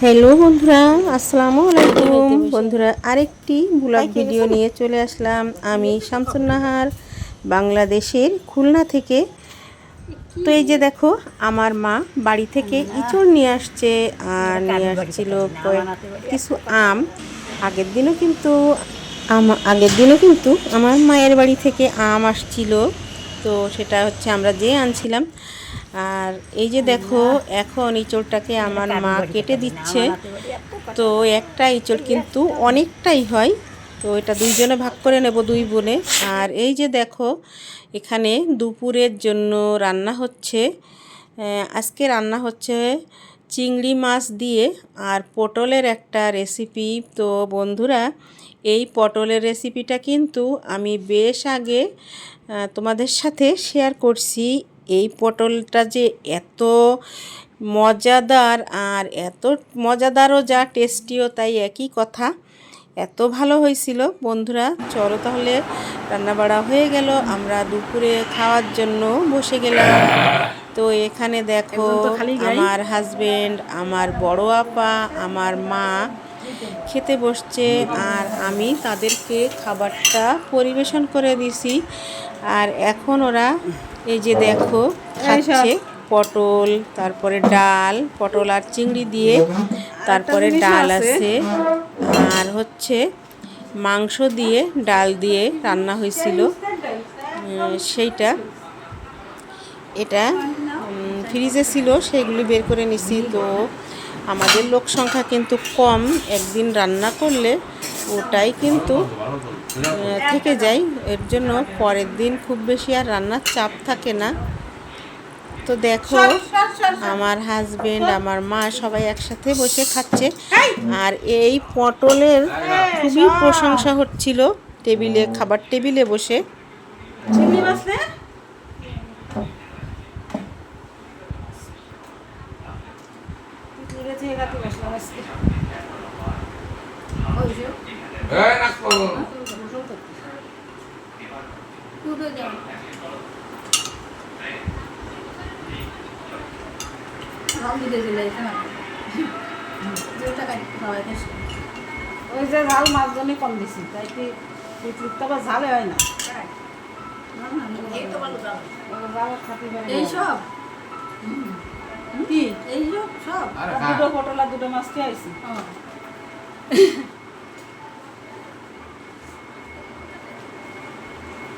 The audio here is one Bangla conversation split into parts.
হ্যালো বন্ধুরা আসসালামু আলাইকুম। বন্ধুরা আরেকটি ব্লগ ভিডিও নিয়ে চলে আসলাম। আমি শামসুন্নাহার বাংলাদেশের খুলনা থেকে। তো এই যে দেখো আমার মা বাড়ি থেকে ইঁচড় নিয়ে আসছে আর নিয়ে আসছিল কয়েক কিছু আম। আগের দিনও কিন্তু আম আগের দিনও কিন্তু আমার মায়ের বাড়ি থেকে আম আসছিল। তো সেটা হচ্ছে আমরা যে আনছিলাম। আর এই যে দেখো, এখন ইঁচড়টাকে আমার মা কেটে দিচ্ছে। তো একটা ইঁচড় কিন্তু অনেকটাই হয়। তো এটা দুইজনে ভাগ করে নেব, দুই বোনে। আর এই যে দেখো, এখানে দুপুরের জন্য রান্না হচ্ছে। আজকে রান্না হচ্ছে চিংড়ি মাছ দিয়ে আর পটলের একটা রেসিপি তো বন্ধুরা, এই পটলের রেসিপিটা কিন্তু আমি বেশ আগে তোমাদের সাথে শেয়ার করছি। এই পটলটা যে এত মজাদার আর এত মজাদারও যা টেস্টিও তাই একই কথা। এত ভালো হয়েছিল। বন্ধুরা চলো তাহলে রান্নাবাড়া হয়ে গেল। আমরা দুপুরে খাওয়ার জন্য বসে গেলাম। তো এখানে দেখো আমার হাজবেন্ড আমার বড় আপা আমার মা খেতে বসছে আর আমি তাদেরকে খাবারটা পরিবেশন করে দিছি। আর এখন ওরা এই যে দেখো খাচ্ছে পটল তারপরে ডাল পটল আর চিংড়ি দিয়ে তারপরে ডাল আছে। আর হচ্ছে মাংস দিয়ে ডাল দিয়ে রান্না হয়েছিল। সেইটা। এটা ফ্রিজে ছিল সেগুলি বের করে নিছি। তো আমাদের লোক সংখ্যা কিন্তু কম। একদিন রান্না করলে ওটাই কিন্তু থেকে যায়। এর জন্য পরের দিন খুব বেশি আর রান্নার চাপ থাকে না। তো দেখো আমার হাজবেন্ড আমার মা সবাই একসাথে বসে খাচ্ছে। আর এই পটলের খুবই প্রশংসা হচ্ছিল টেবিলে খাবার টেবিলে বসে। ওই যে ঝাল মাছজনই কম দিছি তাই কি তৃপ্তটা বা ঝালে হয় না। এইসব? কি? এইসব সব? আরে দুটো পটল আর দুটো মাছ খেয়ে আইছি।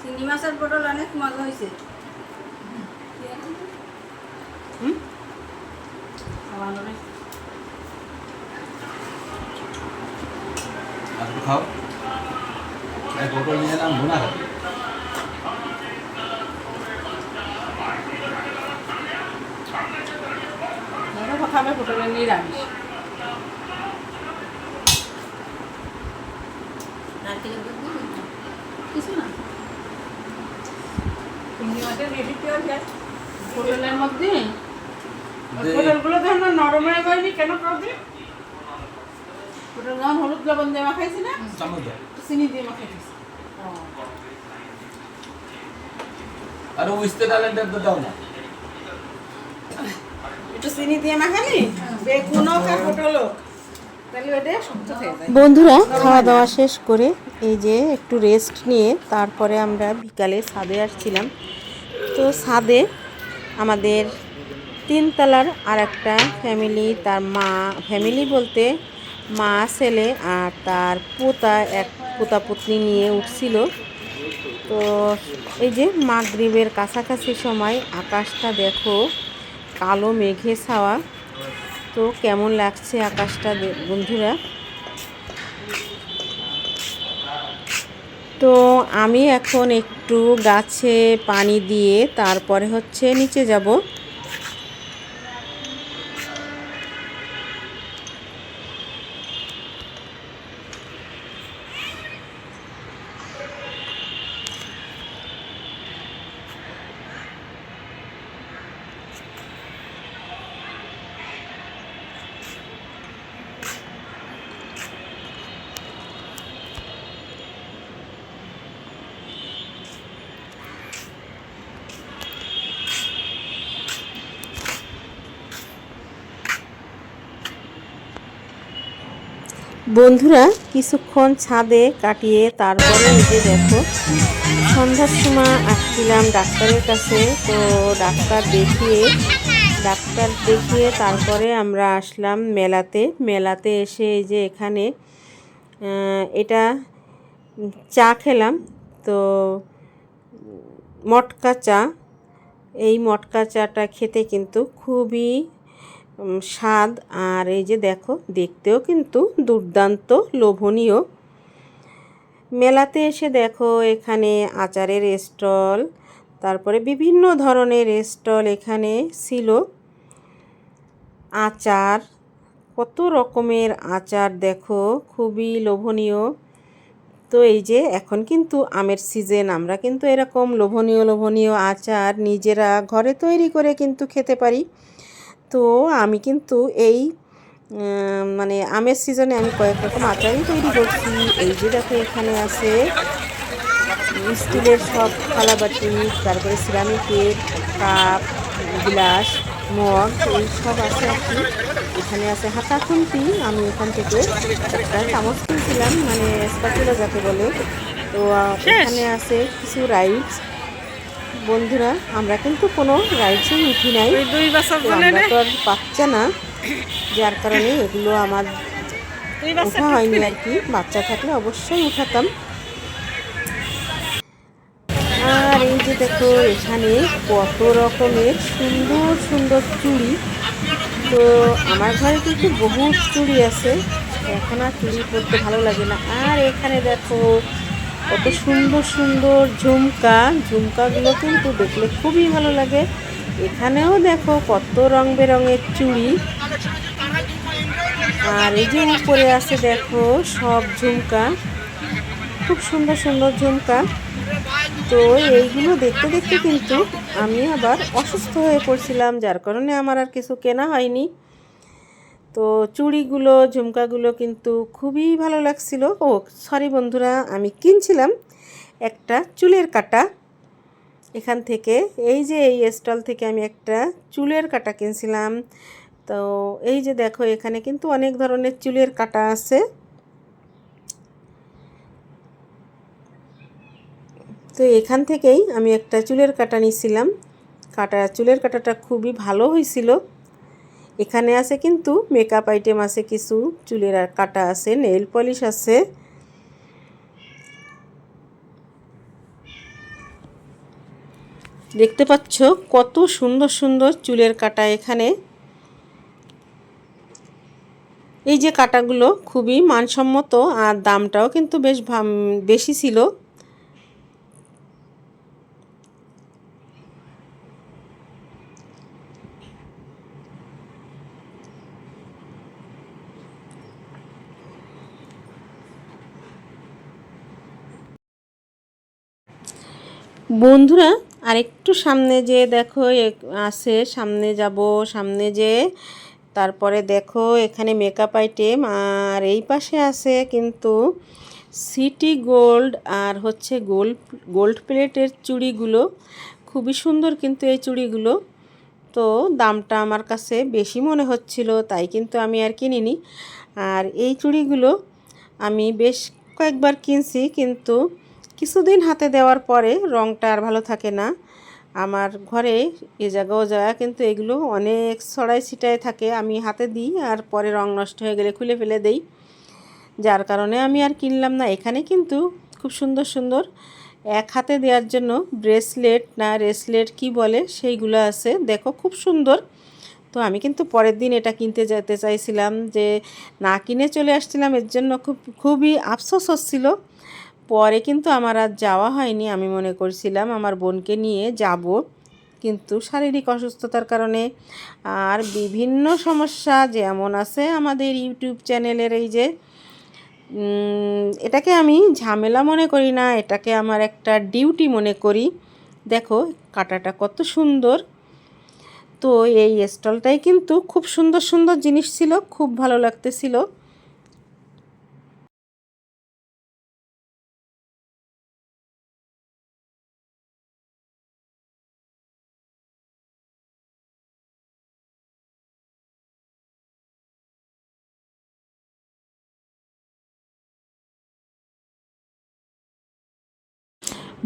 চিংড়ি মাছের পটল অনেক মজা হয়েছে খাও। পটল নিয়ে এলাম ভুনা খাবি খাবে পটলের নিরামিষ দুধ দিবি? কিছু না। চিংড়ি মাছের রেসিপি আছে পটলের মধ্যে? পটলগুলো তো আমরা নরম হয়ে যায়নি কেন করবি? পটল যখন হলুদ লবণ দিয়ে মাখাইছি না? চিনি দিয়ে মাখাইছি আর উস্তে ডালের তো দাও না। একটু চিনি দিয়ে মাখালি? বেগুনও আর পটলও বন্ধুরা খাওয়া দাওয়া শেষ করে এই যে একটু রেস্ট নিয়ে তারপরে আমরা বিকালে ছাদে আসছিলাম। তো ছাদে আমাদের তিনতলার আর একটা ফ্যামিলি তার মা ফ্যামিলি বলতে মা, ছেলে আর তার পোতা, এক পোতা পত্নী নিয়ে উঠছিল। তো এই যে মাগরিবের কাছাকাছি সময় আকাশটা দেখো, কালো মেঘে ছাওয়া। তো কেমন লাগছে আকাশটা বন্ধুরা? তো আমি এখন একটু গাছে পানি দিয়ে তারপরে হচ্ছে নিচে যাব। বন্ধুরা, কিছুক্ষণ ছাদে কাটিয়ে তারপরে যে দেখো, সন্ধ্যার সময় আসছিলাম ডাক্তারের কাছে, তো ডাক্তার দেখিয়ে ডাক্তার দেখিয়ে তারপরে আমরা আসলাম মেলাতে। মেলাতে এসে এই যে এখানে এটা চা খেলাম। তো মটকা চা, এই মটকা চাটা খেতে কিন্তু খুবই স্বাদ আর এই যে দেখো, দেখতেও কিন্তু দুর্দান্ত, লোভনীয়। মেলাতে এসে দেখো, এখানে আচারের স্টল, তারপরে বিভিন্ন ধরনের স্টল এখানে ছিল। আচার, কত রকমের আচার দেখো, খুবই লোভনীয়। তো এই যে এখন কিন্তু আমের সিজন আমরা কিন্তু এরকম লোভনীয় লোভনীয় আচার নিজেরা ঘরে তৈরি করে কিন্তু খেতে পারি। তো আমি কিন্তু এই মানে আমের সিজনে আমি কয়েক রকম আচারই তৈরি করছি। এই যে দেখো এখানে আছে স্টিলের সব থালাবাটি তারপরে সিরামিকের কাপ গ্লাস মগ এই সব আছে আর কি। এখানে আছে হাতা খুন্তি আমি এখান থেকে একটা চামচ কিনছিলাম মানে স্পাচুলা যাকে বলে। তো এখানে আছে কিছু রাইডস বন্ধুরা আমরা কিন্তু কোনো রাইডসেই উঠি নাই। দুই বছর তো আর বাচ্চা না যার কারণে এগুলো আমার ওঠা হয়নি আর কি। বাচ্চা থাকলে অবশ্যই উঠাতাম। আর এই যে দেখো এখানে কত রকমের সুন্দর সুন্দর চুড়ি। তো আমার ঘরে কিন্তু বহুত চুড়ি আছে। এখন আর চুড়ি পরতে ভালো লাগে না। আর এখানে দেখো কত সুন্দর সুন্দর ঝুমকা, ঝুমকাগুলো কিন্তু দেখলে খুবই ভালো লাগে। এখানেও দেখো কত রং বেরঙের চুড়ি। আর এই যে উপরে আছে দেখো সব ঝুমকা। খুব সুন্দর সুন্দর ঝুমকা। তো এইগুলো দেখতে দেখতে কিন্তু আমি আবার অসুস্থ হয়ে পড়ছিলাম, যার কারণে আমার আর কিছু কেনা হয়নি। তো চুড়িগুলো, ঝুমকাগুলো কিন্তু খুবই ভালো লাগছিল। ও সরি বন্ধুরা, আমি কিনছিলাম একটা চুলের কাটা। এখান থেকে, এই যে এই স্টল থেকে আমি একটা চুলের কাটা কিনছিলাম। তো এই যে দেখো, এখানে কিন্তু অনেক ধরনের চুলের কাটা আছে। তো এখান থেকেই আমি একটা চুলের কাটা নিছিলাম। কাটা, চুলের কাটাটা খুবই ভালো হয়েছিল এখানে আছে কিন্তু মেকআপ আইটেম আছে, কিছু চুলের আর কাটা আছে নেল পলিশ আছে। দেখতে পাচ্ছ কত সুন্দর সুন্দর চুলের কাটা এখানে। এই যে কাটাগুলো খুবই মানসম্মত আর দামটাও কিন্তু বেশ বেশি ছিল। বন্ধুরা, আরেকটু সামনে যে দেখো আছে, সামনে যাব, সামনে যে, তারপরে দেখো এখানে মেকআপ আইটেম আর এই পাশে আছে কিন্তু সিটি গোল্ড আর হচ্ছে গোল্ড গোল্ড প্লেটের চুড়িগুলো। খুবই সুন্দর কিন্তু এই চুড়িগুলো। তো দামটা আমার কাছে বেশি মনে হচ্ছিল, তাই কিন্তু আমি আর কিনিনি। আর এই চুড়িগুলো আমি বেশ কয়েকবার কিনছি, কিন্তু কিছুদিন হাতে দেওয়ার পরে রঙটা আর ভালো থাকে না। আমার ঘরে এ জায়গা ও জায়গা কিন্তু এগুলো অনেক ছড়াই ছিটায় থাকে। আমি হাতে দিই আর পরে রং নষ্ট হয়ে গেলে খুলে ফেলে দেই। যার কারণে আমি আর কিনলাম না। এখানে কিন্তু খুব সুন্দর সুন্দর এক হাতে দেওয়ার জন্য ব্রেসলেট না রেসলেট কি বলে সেইগুলো আছে। দেখো খুব সুন্দর। তো আমি কিন্তু পরের দিন এটা কিনতে যেতে চাইছিলাম যে না কিনে চলে আসছিলাম। এর জন্য খুব, খুবই আফসোস হচ্ছিল। পরে কিন্তু আমার আর যাওয়া হয়নি। আমি মনে করছিলাম আমার বোনকে নিয়ে যাব। কিন্তু শারীরিক অসুস্থতার কারণে আর বিভিন্ন সমস্যা যেমন আছে আমাদের ইউটিউব চ্যানেলের এই যে এটাকে আমি ঝামেলা মনে করি না, এটাকে আমার একটা ডিউটি মনে করি। দেখো, কাটাটা কত সুন্দর। তো এই স্টলটাই কিন্তু খুব সুন্দর সুন্দর জিনিস ছিল, খুব ভালো লাগতেছিল।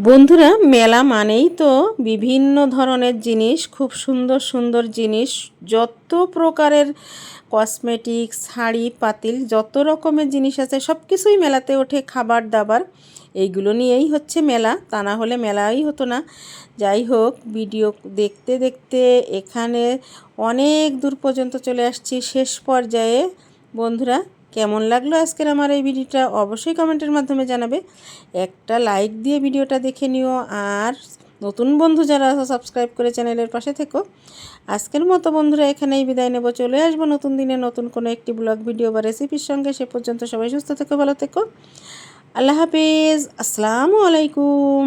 বন্ধুরা, মেলা মানেই তো বিভিন্ন ধরনের জিনিস, খুব সুন্দর সুন্দর জিনিস, যত প্রকারের কসমেটিক্স, শাড়ি, পাতিল, যত রকমের জিনিস আছে, সব কিছুই মেলাতে ওঠে, খাবার দাবার। এইগুলো নিয়েই হচ্ছে মেলা, তা না হলে মেলাই হতো না। যাই হোক, ভিডিও দেখতে দেখতে এখানে অনেক দূর পর্যন্ত চলে আসছি। শেষ পর্যায়ে, বন্ধুরা কেমন লাগল আজকের আমার এই ভিডিওটা অবশ্যই কমেন্টের মাধ্যমে জানাবে। একটা লাইক দিয়ে ভিডিওটা দেখে নিও আর নতুন বন্ধু যারা আছে সাবস্ক্রাইব করে চ্যানেলের পাশে থেকো। আজকের মতো বন্ধুরা, এখানেই বিদায় নেব। চলে আসব নতুন দিনে নতুন কোনো একটি ব্লগ, ভিডিও বা রেসিপির সঙ্গে। সে পর্যন্ত সবাই সুস্থ থেকো, ভালো থেকো। আল্লাহ হাফিজ। আসসালামু আলাইকুম।